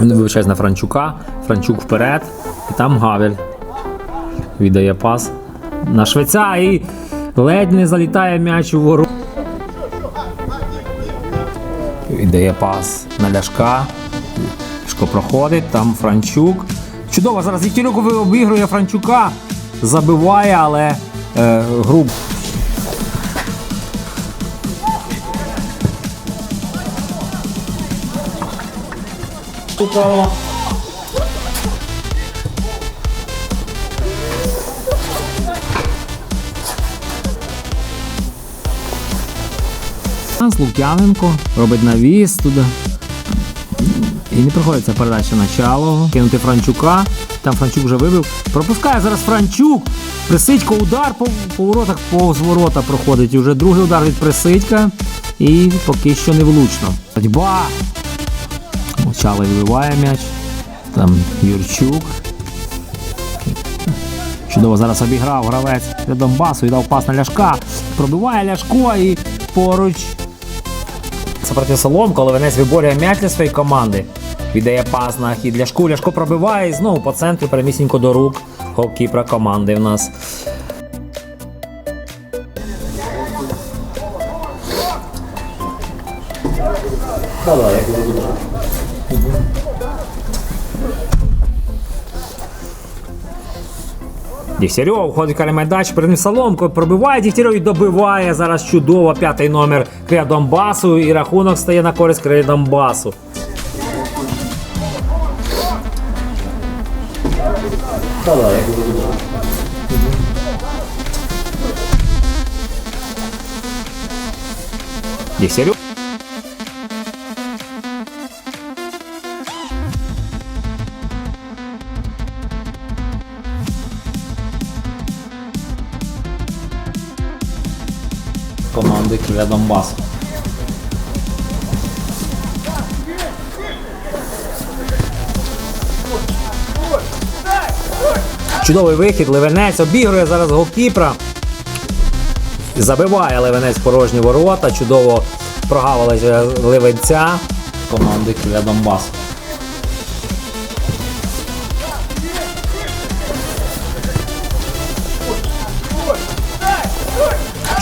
Він вибачається на Франчука. Франчук вперед. І там Гавель. Віддає пас на швеця і ледь не залітає м'яч у ворот. Віддає пас на ляшка. Ляшко проходить, там Франчук. Чудово, зараз Дігтярюк обігрує Франчука. Забиває, але е, груб. Нас Лук'яненко робить навіс туди. І не проходить ця передача начало. Кинути Франчука. Там Франчук вже вибив. Пропускає зараз Франчук. Присидько удар по поворотах повз ворота проходить. І вже другий удар від Присидька. І поки що не влучно. Ходьба. Чалий вибиває м'яч. Там Юрчук. Чудово зараз обіграв гравець для Донбасу і дав пас на ляшка. Пробиває ляшко і поруч. Це проти Соломко, але Венець виборює м'яч для своєї команди. Віддає пас на хід Ляшку. Ляшко пробиває і знову по центру перемісінько до рук голкіпера команди в нас. Дігтярьов входить в майдач, перед ним Соломко пробиває Дігтярьов і добиває зараз чудово п'ятий номер Крия Донбасу і рахунок стає на користь Крия Донбасу. Дігтярьов. Команди Крия Донбасу. Чудовий вихід, Левенець обігрує зараз голкіпра. Забиває Левенець порожні ворота. Чудово прогавилася Левенця команди Крия Донбасу.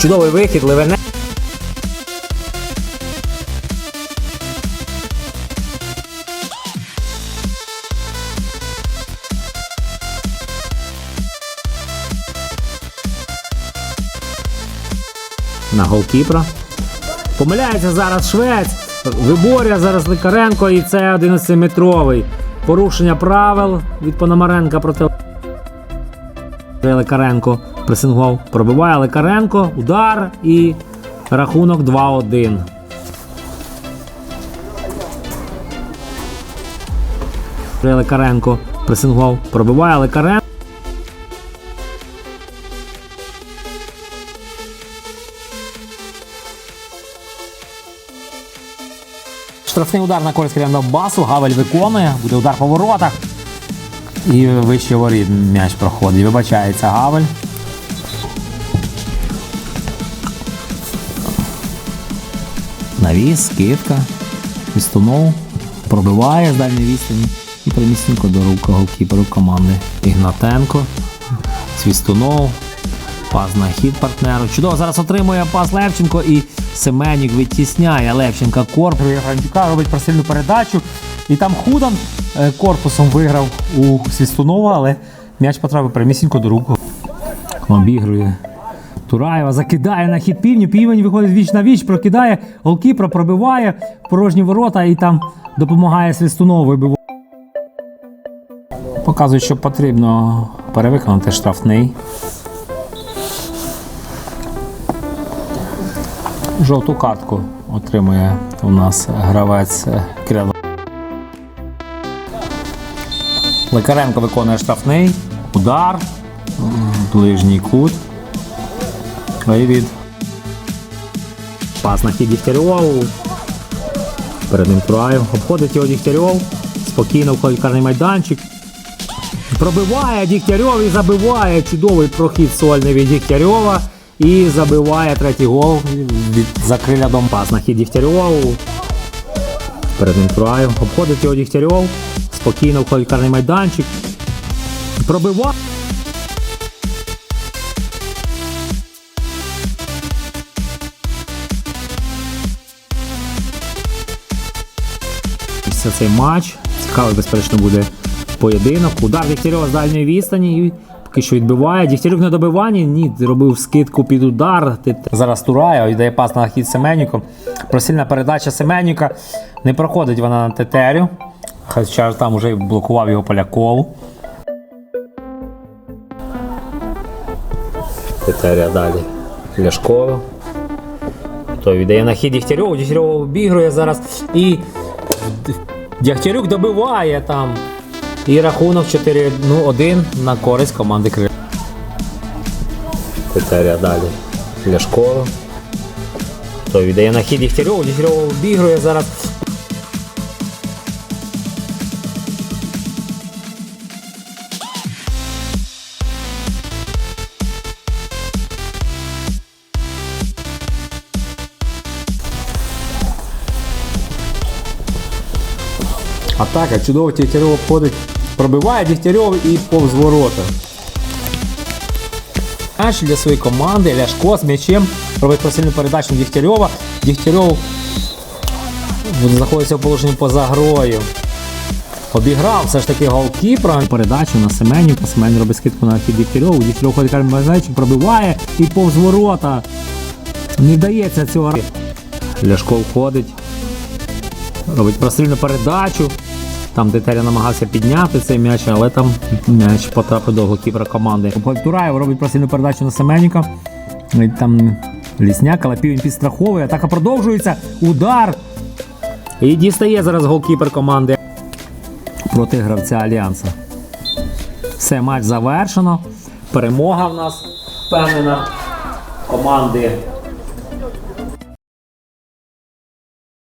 Чудовий вихід, Левенець. на голкіпра. Помиляється зараз Швець. Виборює зараз Ликаренко і це 11-метровий. Порушення правил від Пономаренка проти Лекаренко пресингував. Пробиває Лекаренко, удар і рахунок 2-1. Лекаренко пресингував. Пробиває Лекаренко. Штрафний удар на користь Киряна Басу. Гавель виконує. Буде удар по воротах. І вище воріт м'яч проходить. Вибачається Гавель. Навіс, скидка. Свістунов пробиває з дальньої відстані і примісненько до рук голкіперу команди. Ігнатенко. Свістунов. Пас на хід партнеру. Чудово, зараз отримує пас Левченко і Семенюк відтісняє Левченка корпус. Франчука робить просильну передачу. І там Худан е, корпусом виграв у Свістунова, але м'яч потрапив прямісінько до рук. Обігрує. Тураєва закидає на хід півню. Півень виходить віч на віч, прокидає, голкіпра пробиває порожні ворота і там допомагає Свістунову вибивати. Показують, що потрібно перевиконати штрафний. Жовту картку отримує у нас гравець Кирило. Лекаренко виконує штрафний. Удар. Ближній кут. Вивід. Пас на хід Дігтярьову. Перед ним Тураєв. Обходить його Дігтярьов. Спокійно входить карний майданчик. Пробиває Дігтярьов і забиває. Чудовий прохід сольний від Дігтярьова. І забиває третій гол від закриля Донбас. На хід Дігтярьову. Перед ним Тураєв. Обходить його Дігтярьов. Спокійно входить карний майданчик. Пробиває. Ось цей матч. Цікавий, безперечно, буде поєдинок. Удар Дегтярьова з дальньої відстані. Поки що відбиває. Дегтярюк на добиванні. Ні, робив скидку під удар. Зараз Турає, віддає пас на хід Семенюку. Просильна передача Семенюка. Не проходить вона на Тетерю. Хоча там вже блокував його Поляков. Тетеря далі. Ляшкова. Той віддає на хід Дігтярьову. Дігтярьов обігрує зараз. І Дягтярюк добиває там. І рахунок 4-1 на користь команди Крил. Тетеря далі. Ляшкова. Хто віддає на хід Дігтярьову. Дігтярьов обігрує зараз. Атака, чудово Дігтярьов обходить, пробиває Дігтярьов і повз ворота. Аж для своєї команди Ляшко з м'ячем робить просильну передачу Дігтярьова. Дігтярьов знаходиться в положенні поза грою. Обіграв все ж таки голкіпера. Передачу на Семенівка. Семен робить скидку на хід Дігтярьову. Дігтярьов ходить майданчик, пробиває і повз ворота. Не дається цього. Ляшко входить. Робить прострільну передачу. Там Тетеря намагався підняти цей м'яч, але там м'яч потрапив до голкіпера команди. Тураєв робить прострільну передачу на Семеніка. Ну, Там лісняк, але півень підстраховує. Атака продовжується. Удар. І дістає зараз голкіпер команди проти гравця Альянса. Все, матч завершено. Перемога в нас впевнена команди